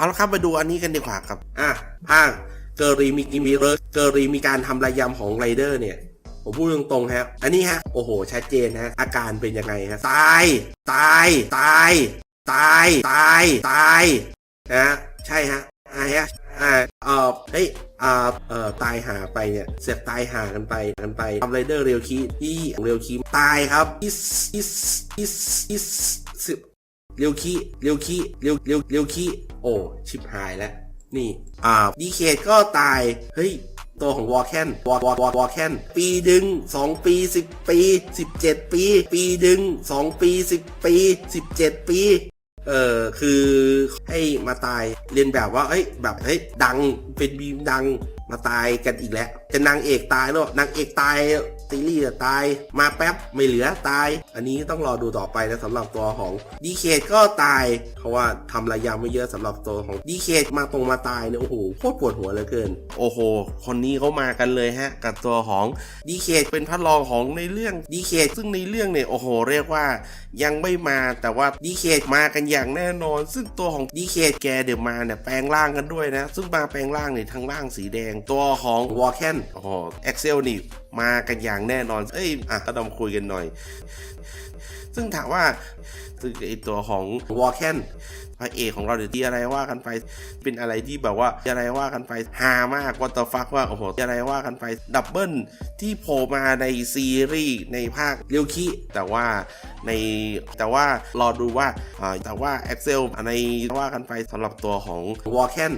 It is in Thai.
เอาละครับมาดูอันนี้กันดีกว่าครับ อะภาคเกอรีมีกิมีเรเกอรีมีการทำระยยำของไรเดอร์เนี่ย ผมพูดตรงๆครับอันนี้ฮะ โอ้โห ชัดเจนฮะ อาการเป็นยังไงฮะ ตาย ตาย ตาย ตาย ตาย ตายนะฮะใช่ฮะอ่าฮะอ่าเออเฮ้ยอ่าเอ่อตายหาไปเนี่ย เสียตายหากันไปกันไปทำไรเดอร์เรียวคีที่เรียวคีตายครับอิสอิสอิสอิสสิ เรียวคีเรียวคีเรียวเรียวเรียวคีโอ้ชิบหายแล้ว นี่ อ่าดีเคทก็ตาย เฮ้ย ตัวของวอลแคนวอลวอลวอลวอลแคนปีดึงสองปีสิบปีสิบเจ็ดปี ปีดึงสองปีสิบปีสิบเจ็ดปีเออคือให้มาตายเรียนแบบว่าเอ้ยแบบเฮ้ยดังเป็นบีมดังมาตายกันอีกแล้วจะนางเอกตายแล้วนางเอกตาย ซีรีส์ตาย มาแป๊บไม่เหลือตาย อันนี้ต้องรอดูต่อไปนะสำหรับตัวของดีเคทก็ตาย เพราะว่าทำระยำไม่เยอะสำหรับตัวของดีเคทมาตรงมาตายเนี่ยโอ้โหโคตรปวดหัวเหลือเกิน โอ้โห คนนี้เขามากันเลยฮะ กับตัวของดีเคทเป็นพระรองของในเรื่องดีเคทซึ่งในเรื่องเนี่ยโอ้โห เรียกว่ายังไม่มาแต่ว่าดีเคทมากันอย่างแน่นอน ซึ่งตัวของดีเคทแกเดี๋ยวมาเนี่ยแปลงร่างกันด้วยนะ ซึ่งมาแปลงร่างเนี่ยทั้งร่างสีแดงตัวของวอลแคนโอ้โหเอ็กเซลนี่มากันอย่างแน่นอน เอ้ย อะก็ต้องคุยกันหน่อย ซึ่งถามว่าซึ่งไอตัวของวอลแคนพระเอกของเราเดี๋ยวที่อะไรว่ากันไป เป็นอะไรที่แบบว่าอะไรว่ากันไปฮามากวัตฟักว่าโอ้โหอะไรว่ากันไปดับเบิลที่โผล่มาในซีรีส์ในภาคเรียวคิแต่ว่าในแต่ว่ารอดูว่าอ่าแต่ว่า Excel ในว่ากันไปสำหรับตัวของวอลแคน